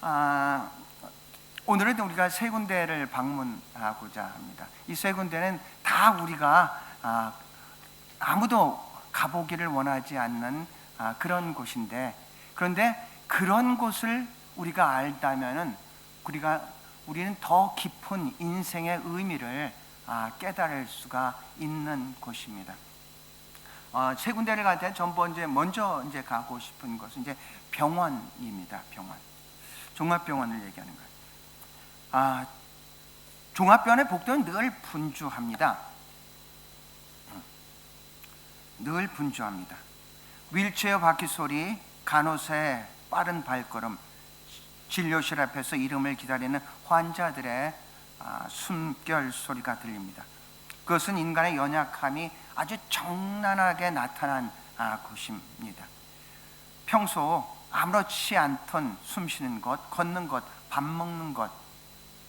아, 오늘은 우리가 세 군데를 방문하고자 합니다. 이 세 군데는 다 우리가 아, 아무도 가보기를 원하지 않는 아, 그런 곳인데 그런데 그런 곳을 우리가 알다면은 우리가 우리는 더 깊은 인생의 의미를 아, 깨달을 수가 있는 곳입니다. 어, 세 군데를 갈 때 전 번째 먼저 이제 가고 싶은 것은 이제 병원입니다. 병원. 종합병원을 얘기하는 거예요. 아, 종합병원의 복도는 늘 분주합니다. 음. 늘 분주합니다. 윌체어 바퀴 소리, 간호사의 빠른 발걸음, 진료실 앞에서 이름을 기다리는 환자들의 아, 숨결 소리가 들립니다. 그것은 인간의 연약함이 아주 적나라하게 나타난 아, 곳입니다. 평소 아무렇지 않던 숨 쉬는 것, 걷는 것, 밥 먹는 것,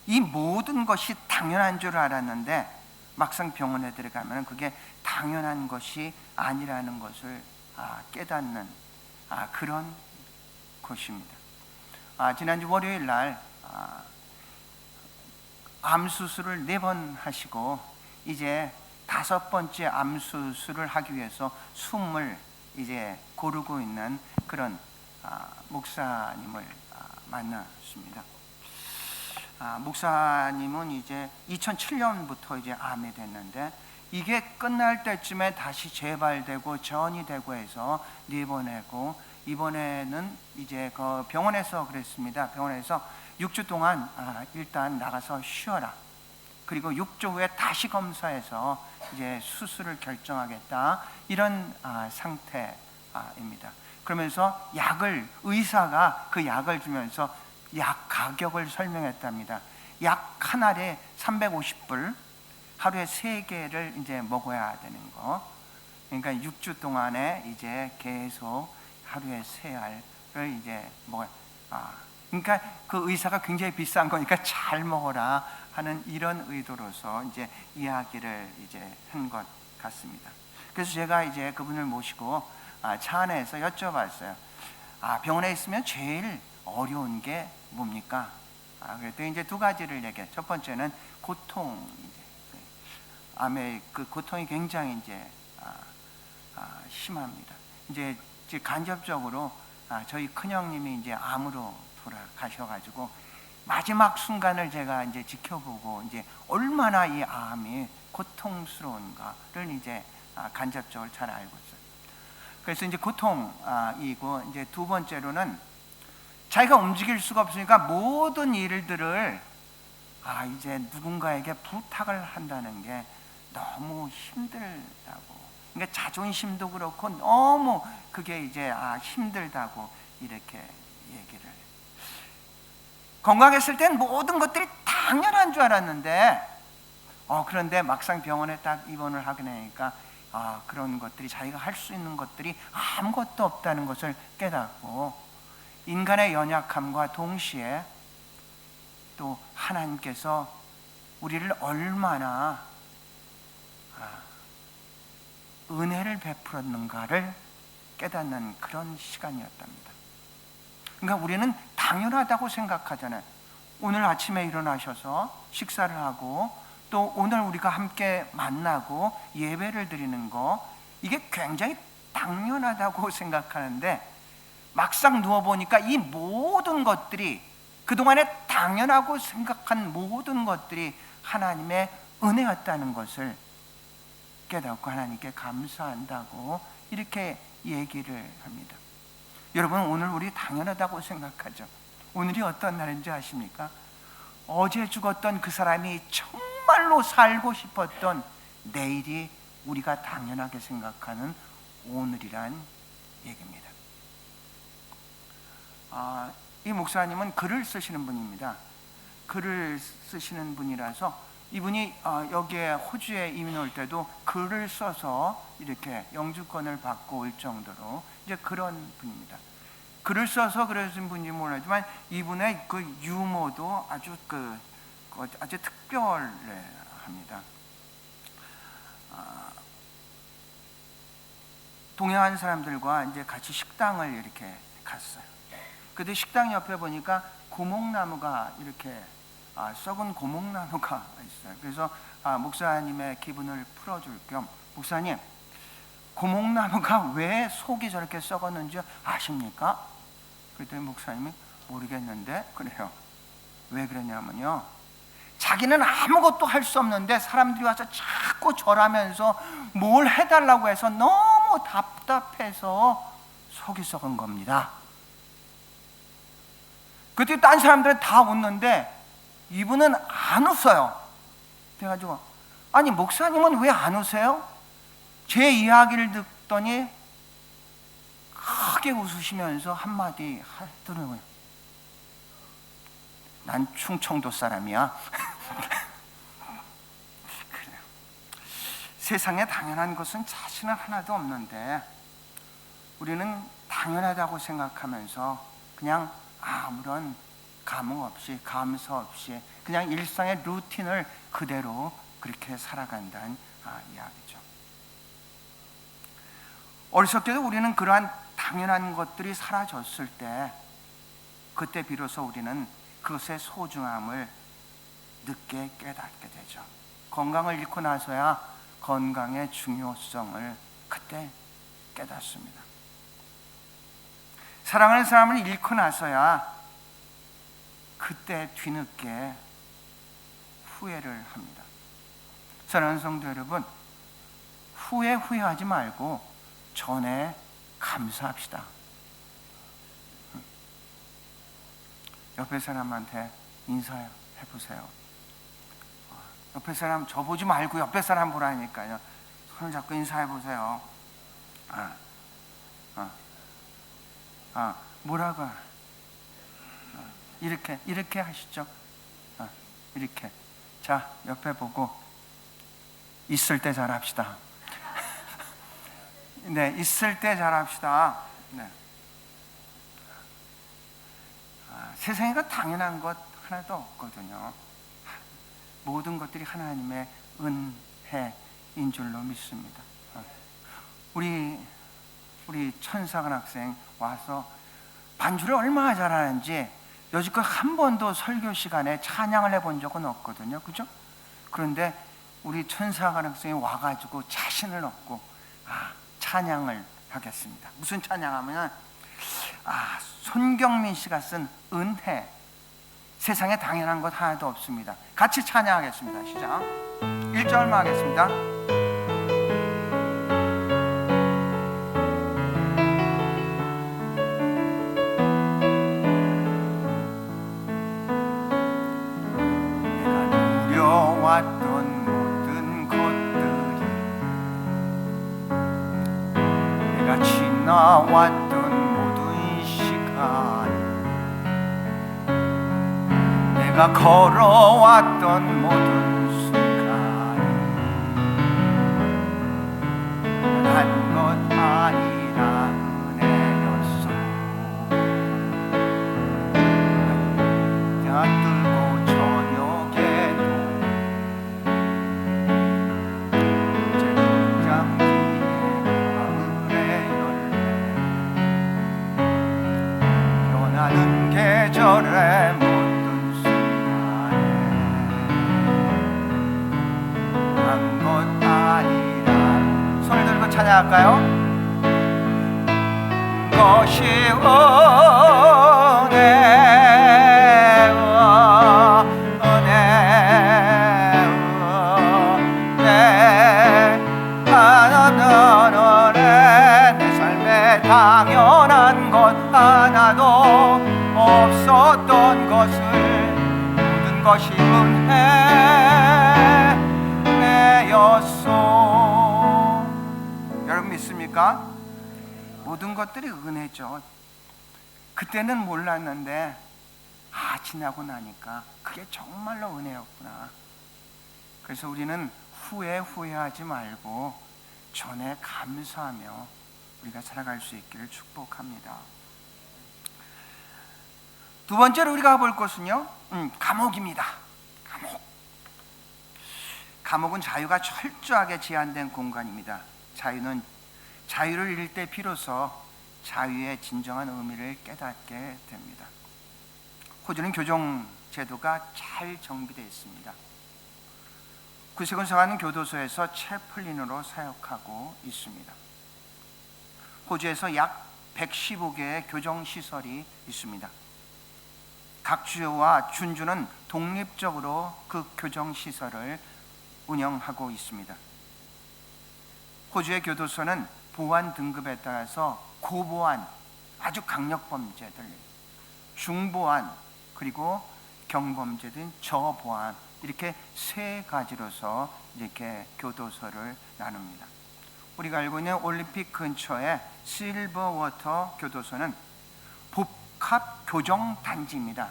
이 모든 것이 당연한 줄 알았는데 막상 병원에 들어가면 그게 당연한 것이 아니라는 것을 아, 깨닫는 아, 그런 곳입니다. 아, 지난주 월요일 날 아, 암 수술을 네 번 하시고 이제 다섯 번째 암 수술을 하기 위해서 숨을 이제 고르고 있는 그런 아, 목사님을 아, 만났습니다. 아, 목사님은 이제 2007년부터 이제 암이 됐는데 이게 끝날 때쯤에 다시 재발되고 전이 되고 해서 네번 하고 이번에는 이제 그 병원에서 그랬습니다. 병원에서 6주 동안 아, 일단 나가서 쉬어라. 그리고 6주 후에 다시 검사해서 이제 수술을 결정하겠다 이런 아, 상태입니다. 그러면서 약을 의사가 그 약을 주면서 약 가격을 설명했답니다. 약 한 알에 350불, 하루에 세 개를 이제 먹어야 되는 거. 그러니까 6주 동안에 이제 계속 하루에 세 알을 이제 먹어. 아, 그러니까 그 의사가 굉장히 비싼 거니까 잘 먹어라 하는 이런 의도로서 이제 이야기를 이제 한 것 같습니다. 그래서 제가 이제 그분을 모시고 아, 차 안에서 여쭤봤어요. 아, 병원에 있으면 제일 어려운 게 뭡니까? 아, 그랬더니 이제 두 가지를 얘기해. 첫 번째는 고통, 암의 그 고통이 굉장히 이제 아, 아, 심합니다. 이제 간접적으로 아, 저희 큰형님이 이제 암으로 돌아가셔가지고 마지막 순간을 제가 이제 지켜보고 이제 얼마나 이 암이 고통스러운가를 이제 아, 간접적으로 잘 알고 있어요. 그래서 이제 고통이고 이제 두 번째로는 자기가 움직일 수가 없으니까 모든 일들을 아 이제 누군가에게 부탁을 한다는 게 너무 힘들다고. 그러니까 자존심도 그렇고 너무 그게 이제 아 힘들다고 이렇게 얘기를. 건강했을 땐 모든 것들이 당연한 줄 알았는데 어 그런데 막상 병원에 딱 입원을 하게 되니까 아 그런 것들이 자기가 할 수 있는 것들이 아무것도 없다는 것을 깨닫고 인간의 연약함과 동시에 또 하나님께서 우리를 얼마나 아, 은혜를 베풀었는가를 깨닫는 그런 시간이었답니다. 그러니까 우리는 당연하다고 생각하잖아요. 오늘 아침에 일어나셔서 식사를 하고 또 오늘 우리가 함께 만나고 예배를 드리는 거 이게 굉장히 당연하다고 생각하는데 막상 누워 보니까 이 모든 것들이 그동안에 당연하고 생각한 모든 것들이 하나님의 은혜였다는 것을 깨닫고 하나님께 감사한다고 이렇게 얘기를 합니다. 여러분 오늘 우리 당연하다고 생각하죠. 오늘이 어떤 날인지 아십니까? 어제 죽었던 그 사람이 정 말로 살고 싶었던 내일이 우리가 당연하게 생각하는 오늘이란 얘기입니다. 아, 이 목사님은 글을 쓰시는 분입니다. 글을 쓰시는 분이라서 이분이 아, 여기에 호주에 이민 올 때도 글을 써서 이렇게 영주권을 받고 올 정도로 이제 그런 분입니다. 글을 써서 그러신 분인지 모르지만 이분의 그 유머도 아주 그, 그 아주 특별합니다. 아, 동양한 사람들과 이제 같이 식당을 이렇게 갔어요. 근데 식당 옆에 보니까 고목나무가 이렇게 아, 썩은 고목나무가 있어요. 그래서 아, 목사님의 기분을 풀어줄 겸 목사님 고목나무가 왜 속이 저렇게 썩었는지 아십니까? 그랬더니 목사님이 모르겠는데 그래요. 왜 그러냐면요. 자기는 아무것도 할 수 없는데 사람들이 와서 자꾸 절하면서 뭘 해달라고 해서 너무 답답해서 속이 썩은 겁니다. 그때 딴 사람들은 다 웃는데 이분은 안 웃어요. 그래가지고 아니 목사님은 왜 안 웃으세요? 제 이야기를 듣더니 크게 웃으시면서 한마디 하더라고요. 난 충청도 사람이야. 그래요. 세상에 당연한 것은 자신은 하나도 없는데 우리는 당연하다고 생각하면서 그냥 아무런 감흥 없이 감사 없이 그냥 일상의 루틴을 그대로 그렇게 살아간다는 아, 이야기죠. 어리석게도 우리는 그러한 당연한 것들이 사라졌을 때 그때 비로소 우리는 그것의 소중함을 늦게 깨닫게 되죠. 건강을 잃고 나서야 건강의 중요성을 그때 깨닫습니다. 사랑하는 사람을 잃고 나서야 그때 뒤늦게 후회를 합니다. 사랑하는 성도 여러분, 후회 후회하지 말고 전에 감사합시다. 옆에 사람한테 인사해 보세요. 옆에 사람 저 보지 말고 옆에 사람 보라니까요. 손을 잡고 인사해 보세요. 아, 아, 아, 뭐라고? 아, 이렇게 이렇게 하시죠. 아, 이렇게. 자, 옆에 보고 있을 때 잘합시다. 네, 있을 때 잘합시다. 네. 아, 세상에 그 당연한 것 하나도 없거든요. 모든 것들이 하나님의 은혜인 줄로 믿습니다. 아, 우리 우리 천사관 학생 와서 반주를 얼마나 잘하는지 여지껏 한 번도 설교 시간에 찬양을 해본 적은 없거든요. 그죠? 그런데 우리 천사관 학생이 와가지고 자신을 얻고 아, 찬양을 하겠습니다. 무슨 찬양하면 아, 손경민 씨가 쓴 은혜 세상에 당연한 것 하나도 없습니다. 같이 찬양하겠습니다. 시작. 1절만 하겠습니다. 누려왔던 모든 것들이 내가 지나왔던 내가 걸어왔던 모든 찬양할까요? 것이 은혜 당연한 것 하나도 없었던 것을 모든 것이 믿습니까? 모든 것들이 은혜죠. 그때는 몰랐는데 아 지나고 나니까 그게 정말로 은혜였구나. 그래서 우리는 후에 후회하지 말고 전에 감사하며 우리가 살아갈 수 있기를 축복합니다. 두 번째로 우리가 볼 것은요, 음, 감옥입니다. 감옥. 감옥은 자유가 철저하게 제한된 공간입니다. 자유는 자유를 잃을 때 비로소 자유의 진정한 의미를 깨닫게 됩니다. 호주는 교정 제도가 잘 정비되어 있습니다. 구세군 사관 교도소에서 채플린으로 사역하고 있습니다. 호주에서 약 115개의 교정 시설이 있습니다. 각 주와 준주는 독립적으로 그 교정 시설을 운영하고 있습니다. 호주의 교도소는 보안 등급에 따라서 고보안, 아주 강력 범죄들, 중보안, 그리고 경범죄 등 저보안 이렇게 세 가지로서 이렇게 교도소를 나눕니다. 우리가 알고 있는 올림픽 근처의 실버워터 교도소는 복합 교정 단지입니다.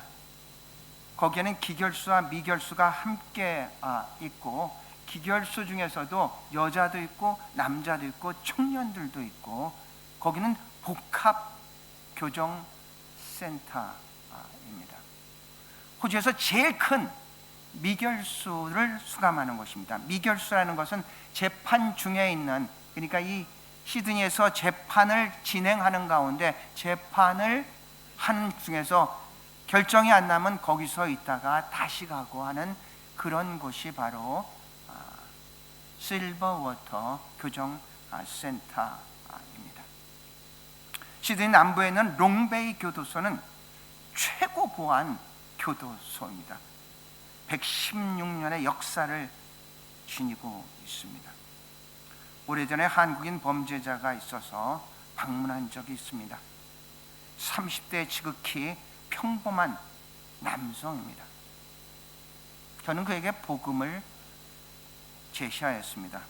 거기에는 기결수와 미결수가 함께 아, 있고 기결수 중에서도 여자도 있고 남자도 있고 청년들도 있고 거기는 복합 교정 센터입니다. 호주에서 제일 큰 미결수를 수감하는 곳입니다. 미결수라는 것은 재판 중에 있는 그러니까 이 시드니에서 재판을 진행하는 가운데 재판을 하는 중에서 결정이 안 나면 거기서 있다가 다시 가고 하는 그런 곳이 바로 아, 실버워터 교정 아, 센터입니다. 시드니 남부에 있는 롱베이 교도소는 최고 보안 교도소입니다. 116년의 역사를 지니고 있습니다. 오래전에 한국인 범죄자가 있어서 방문한 적이 있습니다. 30대 지극히 평범한 남성입니다. 저는 그에게 복음을 제시하였습니다.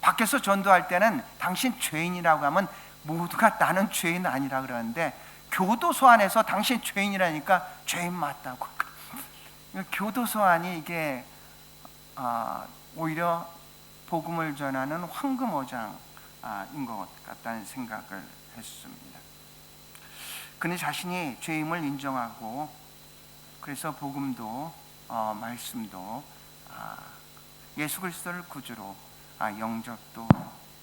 밖에서 전도할 때는 당신 죄인이라고 하면 모두가 나는 죄인 아니라 그러는데 교도소 안에서 당신 죄인이라니까 죄인 맞다고. 교도소 안이 이게 아, 오히려 복음을 전하는 황금어장인 것 같다는 생각을 했습니다. 그는 자신이 죄임을 인정하고 그래서 복음도 어, 말씀도 아, 예수 그리스도를 구주로 아, 영접도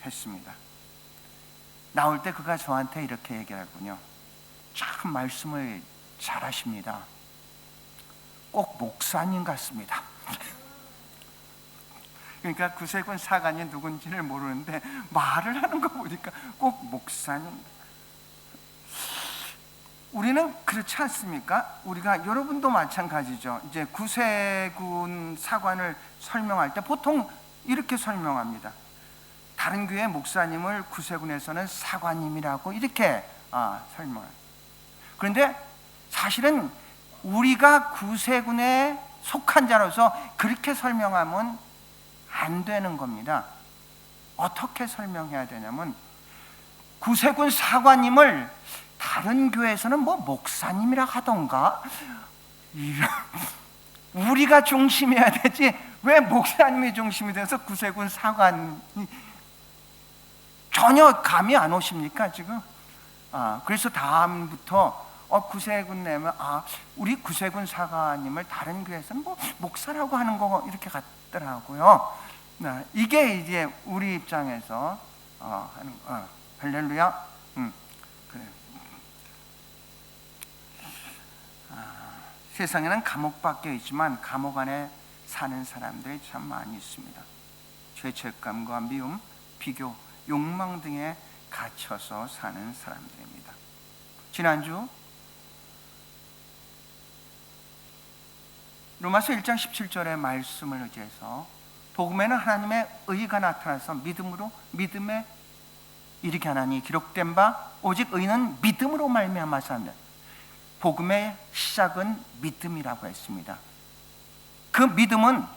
했습니다. 나올 때 그가 저한테 이렇게 얘기하군요. 참 말씀을 잘하십니다. 꼭 목사님 같습니다. 그러니까 구세군 사관이 누군지를 모르는데 말을 하는 거 보니까 꼭 목사님. 우리는 그렇지 않습니까? 우리가 여러분도 마찬가지죠. 이제 구세군 사관을 설명할 때 보통 이렇게 설명합니다. 다른 교회 목사님을 구세군에서는 사관님이라고 이렇게 아, 설명을. 그런데 사실은 우리가 구세군에 속한 자로서 그렇게 설명하면 안 되는 겁니다. 어떻게 설명해야 되냐면 구세군 사관님을 다른 교회에서는 뭐 목사님이라 하던가 이런 우리가 중심이어야 되지 왜 목사님이 중심이 돼서 구세군 사관이 전혀 감이 안 오십니까 지금? 아 그래서 다음부터 어 구세군 내면 아 우리 구세군 사관님을 다른 교회에서는 뭐 목사라고 하는 거 이렇게 같더라고요. 네, 이게 이제 우리 입장에서 어, 하는 어, 할렐루야. 음, 그래. 아, 세상에는 감옥 밖에 있지만 감옥 안에 사는 사람들이 참 많이 있습니다. 죄책감과 미움, 비교, 욕망 등에 갇혀서 사는 사람들입니다. 지난주 로마서 1장 17절의 말씀을 의지해서 복음에는 하나님의 의가 나타나서 믿음으로 믿음에 이르게 하나니 기록된 바 오직 의는 믿음으로 말미암아 산다. 복음의 시작은 믿음이라고 했습니다. 그 믿음은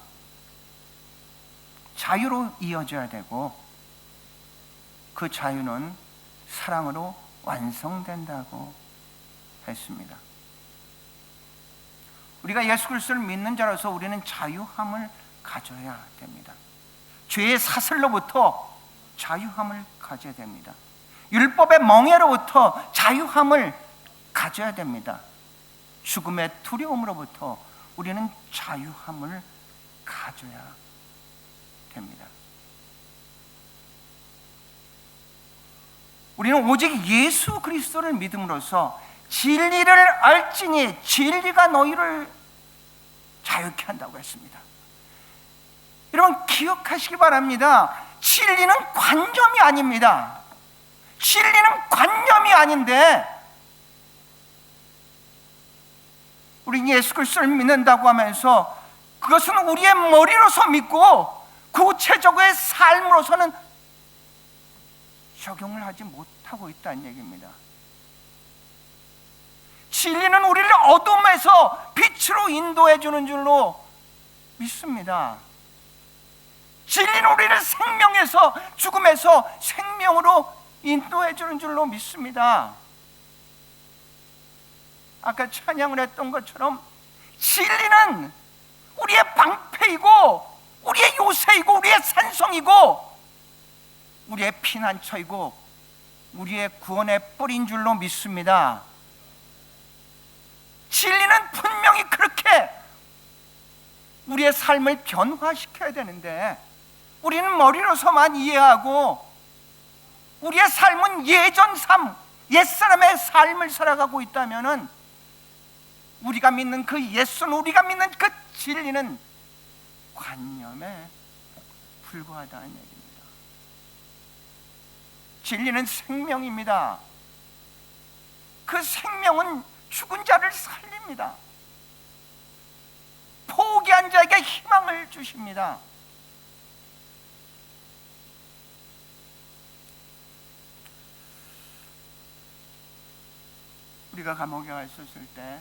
자유로 이어져야 되고 그 자유는 사랑으로 완성된다고 했습니다. 우리가 예수 그리스도를 믿는 자로서 우리는 자유함을 가져야 됩니다. 죄의 사슬로부터 자유함을 가져야 됩니다. 율법의 멍해로부터 자유함을 가져야 됩니다. 죽음의 두려움으로부터 우리는 자유함을 가져야 됩니다. 우리는 오직 예수 그리스도를 믿음으로써 진리를 알지니 진리가 너희를 자유케 한다고 했습니다. 여러분 기억하시기 바랍니다. 진리는 관념이 아닙니다. 진리는 관념이 아닌데 우리 예수 그리스도를 믿는다고 하면서 그것은 우리의 머리로서 믿고 구체적의 삶으로서는 적용을 하지 못하고 있다는 얘기입니다. 진리는 우리를 어둠에서 빛으로 인도해 주는 줄로 믿습니다. 진리는 우리를 생명에서 죽음에서 생명으로 인도해 주는 줄로 믿습니다. 아까 찬양을 했던 것처럼 진리는 우리의 방패이고 우리의 요새이고 우리의 산성이고 우리의 피난처이고 우리의 구원의 뿌린 줄로 믿습니다. 진리는 분명히 그렇게 우리의 삶을 변화시켜야 되는데 우리는 머리로서만 이해하고 우리의 삶은 예전 삶, 옛사람의 삶을 살아가고 있다면은 우리가 믿는 그 예수는 우리가 믿는 그 진리는 관념에 불과하다는 얘기입니다. 진리는 생명입니다. 그 생명은 죽은 자를 살립니다. 포기한 자에게 희망을 주십니다. 우리가 감옥에 가 있었을 때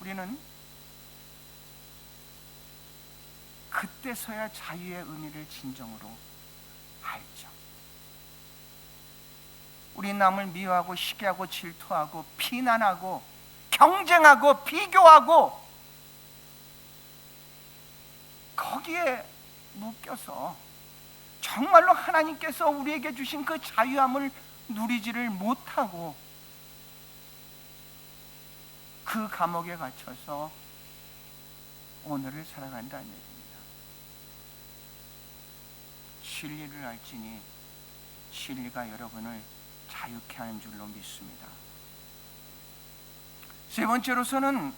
우리는 그때서야 자유의 의미를 진정으로 알죠. 우리 남을 미워하고 시기하고 질투하고 비난하고 경쟁하고 비교하고 거기에 묶여서 정말로 하나님께서 우리에게 주신 그 자유함을 누리지를 못하고 그 감옥에 갇혀서 오늘을 살아간다는 얘기입니다. 진리를 알지니 진리가 여러분을 자유케 하는 줄로 믿습니다. 세 번째로서는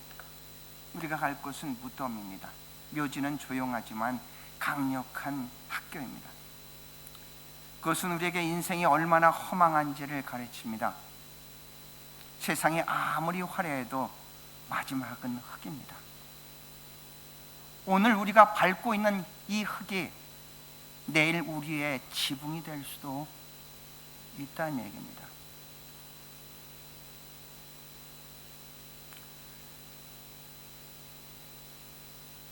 우리가 갈 곳은 무덤입니다. 묘지는 조용하지만 강력한 학교입니다. 그것은 우리에게 인생이 얼마나 허망한지를 가르칩니다. 세상이 아무리 화려해도 마지막은 흙입니다. 오늘 우리가 밟고 있는 이 흙이 내일 우리의 지붕이 될 수도 있다는 얘기입니다.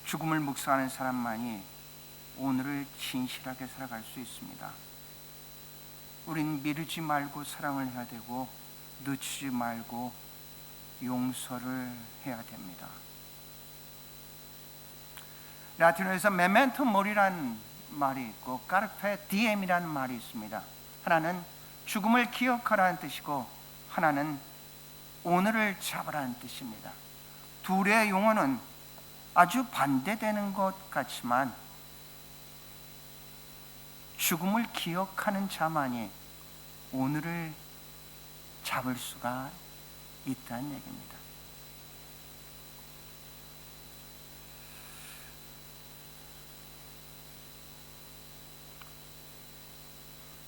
죽음을 묵상하는 사람만이 오늘을 진실하게 살아갈 수 있습니다. 우린 미루지 말고 사랑을 해야 되고 늦추지 말고 용서를 해야 됩니다. 라틴어에서 메멘토 모리란 말이 있고 까르페 디엠이라는 말이 있습니다. 하나는 죽음을 기억하라는 뜻이고 하나는 오늘을 잡으라는 뜻입니다. 둘의 용어는 아주 반대되는 것 같지만 죽음을 기억하는 자만이 오늘을 잡을 수가 있다는 얘기입니다.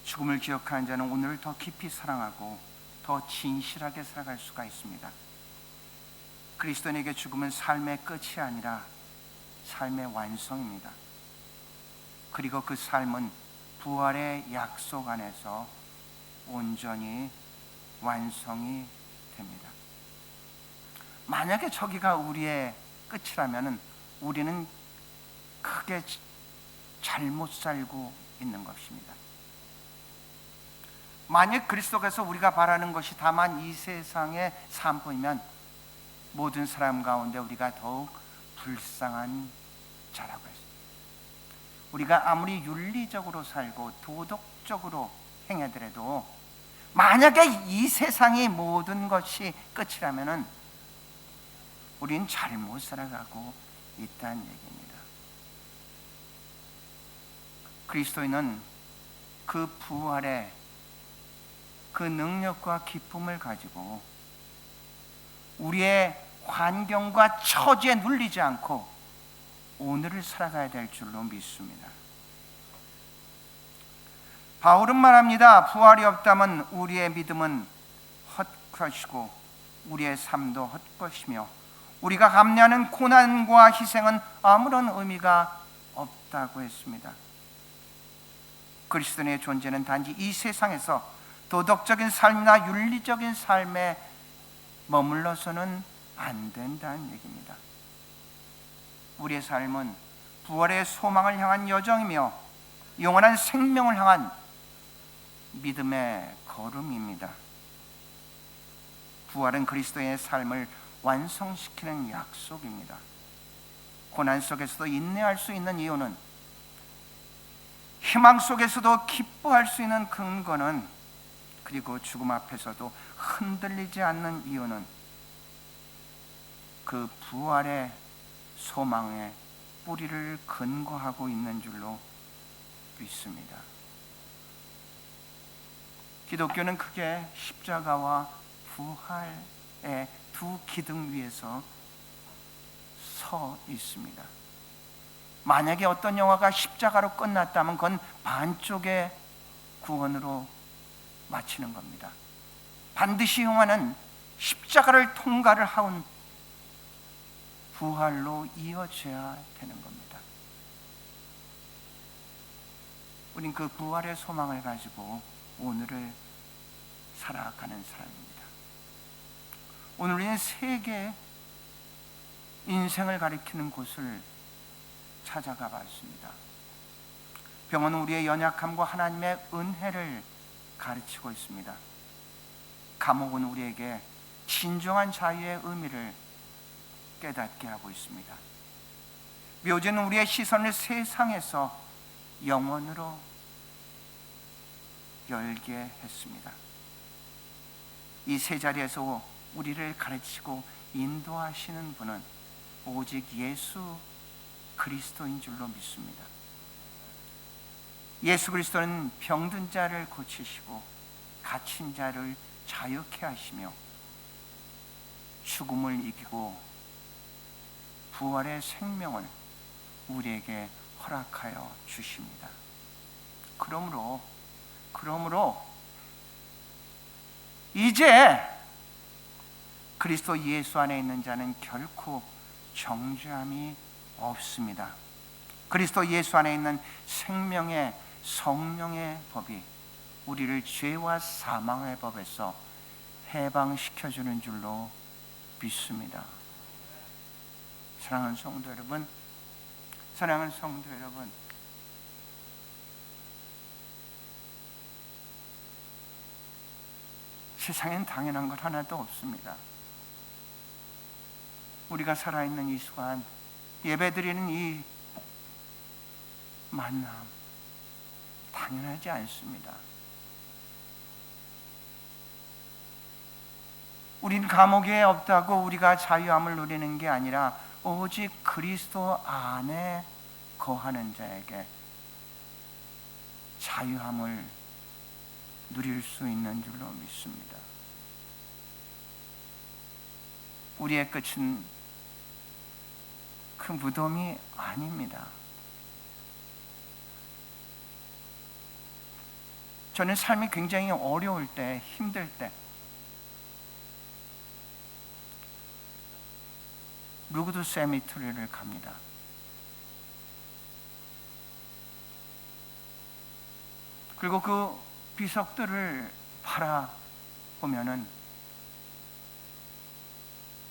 죽음을 기억하는 자는 오늘을 더 깊이 사랑하고 더 진실하게 살아갈 수가 있습니다. 그리스도인에게 죽음은 삶의 끝이 아니라 삶의 완성입니다. 그리고 그 삶은 부활의 약속 안에서 온전히 완성이 됩니다. 만약에 저기가 우리의 끝이라면 우리는 크게 잘못 살고 있는 것입니다. 만약 그리스도께서 우리가 바라는 것이 다만 이 세상의 삶뿐이면 모든 사람 가운데 우리가 더욱 불쌍한 자라고 했습니다. 우리가 아무리 윤리적으로 살고 도덕적으로 행하더라도 만약에 이 세상의 모든 것이 끝이라면은 우린 잘 못 살아가고 있다는 얘기입니다. 그리스도인은 그 부활의 그 능력과 기쁨을 가지고 우리의 환경과 처지에 눌리지 않고 오늘을 살아가야 될 줄로 믿습니다. 바울은 말합니다. 부활이 없다면 우리의 믿음은 헛것이고 우리의 삶도 헛것이며 우리가 감내하는 고난과 희생은 아무런 의미가 없다고 했습니다. 그리스도인의 존재는 단지 이 세상에서 도덕적인 삶이나 윤리적인 삶에 머물러서는 안 된다는 얘기입니다. 우리의 삶은 부활의 소망을 향한 여정이며 영원한 생명을 향한 믿음의 걸음입니다. 부활은 그리스도의 삶을 완성시키는 약속입니다. 고난 속에서도 인내할 수 있는 이유는 희망 속에서도 기뻐할 수 있는 근거는 그리고 죽음 앞에서도 흔들리지 않는 이유는 그 부활의 소망에 뿌리를 근거하고 있는 줄로 믿습니다. 기독교는 크게 십자가와 부활의 두 기둥 위에서 서 있습니다. 만약에 어떤 영화가 십자가로 끝났다면 그건 반쪽의 구원으로 마치는 겁니다. 반드시 영화는 십자가를 통과를 하온 부활로 이어져야 되는 겁니다. 우린 그 부활의 소망을 가지고 오늘을 살아가는 사람입니다. 오늘 우리는 세계 인생을 가리키는 곳을 찾아가 봤습니다. 병원은 우리의 연약함과 하나님의 은혜를 가르치고 있습니다. 감옥은 우리에게 진정한 자유의 의미를 깨닫게 하고 있습니다. 묘지는 우리의 시선을 세상에서 영원으로 열게 했습니다. 이 세 자리에서 우리를 가르치고 인도하시는 분은 오직 예수 그리스도인 줄로 믿습니다. 예수 그리스도는 병든 자를 고치시고 갇힌 자를 자유케 하시며 죽음을 이기고 부활의 생명을 우리에게 허락하여 주십니다. 그러므로 그러므로 이제 그리스도 예수 안에 있는 자는 결코 정죄함이 없습니다. 그리스도 예수 안에 있는 생명의 성령의 법이 우리를 죄와 사망의 법에서 해방시켜 주는 줄로 믿습니다. 사랑하는 성도 여러분, 사랑하는 성도 여러분, 세상엔 당연한 것 하나도 없습니다. 우리가 살아있는 이 시간, 예배드리는 이 만남, 당연하지 않습니다. 우린 감옥에 없다고 우리가 자유함을 누리는 게 아니라 오직 그리스도 안에 거하는 자에게 자유함을 누릴 수 있는 줄로 믿습니다. 우리의 끝은 그 무덤이 아닙니다. 저는 삶이 굉장히 어려울 때, 힘들 때, 루그드 세미트리를 갑니다. 그리고 그 비석들을 바라보면은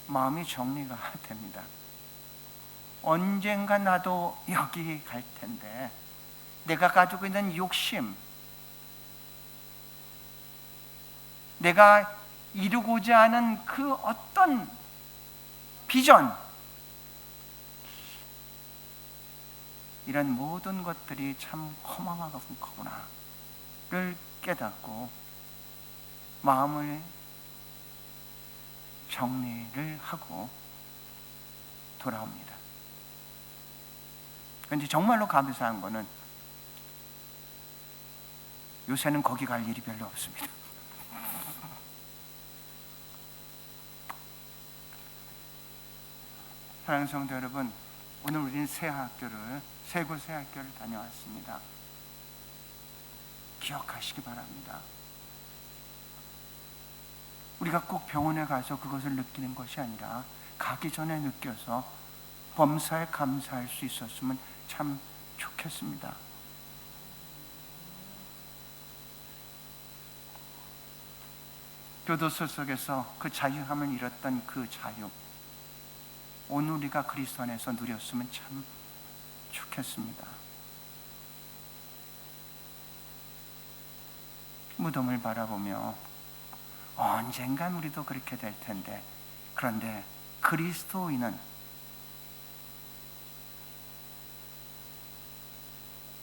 마음이 정리가 됩니다. 언젠가 나도 여기 갈 텐데 내가 가지고 있는 욕심, 내가 이루고자 하는 그 어떤 비전, 이런 모든 것들이 참 허망하구나를 깨닫고 마음을 정리를 하고 돌아옵니다. 그런데 정말로 감사한 거는 요새는 거기 갈 일이 별로 없습니다. 사랑하는 성도 여러분, 오늘 우리는 새 학교를 새 학교를 다녀왔습니다. 기억하시기 바랍니다. 우리가 꼭 병원에 가서 그것을 느끼는 것이 아니라 가기 전에 느껴서 범사에 감사할 수 있었으면 참 좋겠습니다. 교도소 속에서 그 자유함을 잃었던 그 자유 오늘 우리가 그리스도 안에서 누렸으면 참 좋겠습니다. 무덤을 바라보며 언젠간 우리도 그렇게 될 텐데. 그런데 그리스도인은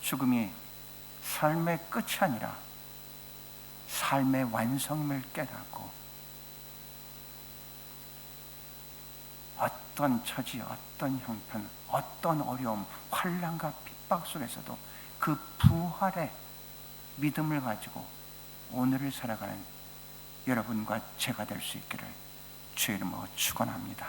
죽음이 삶의 끝이 아니라 삶의 완성임을 깨닫고 어떤 처지, 어떤 형편, 어떤 어려움, 환란과 핍박 속에서도 그 부활의 믿음을 가지고 오늘을 살아가는 여러분과 제가 될 수 있기를 주의 이름으로 축원합니다.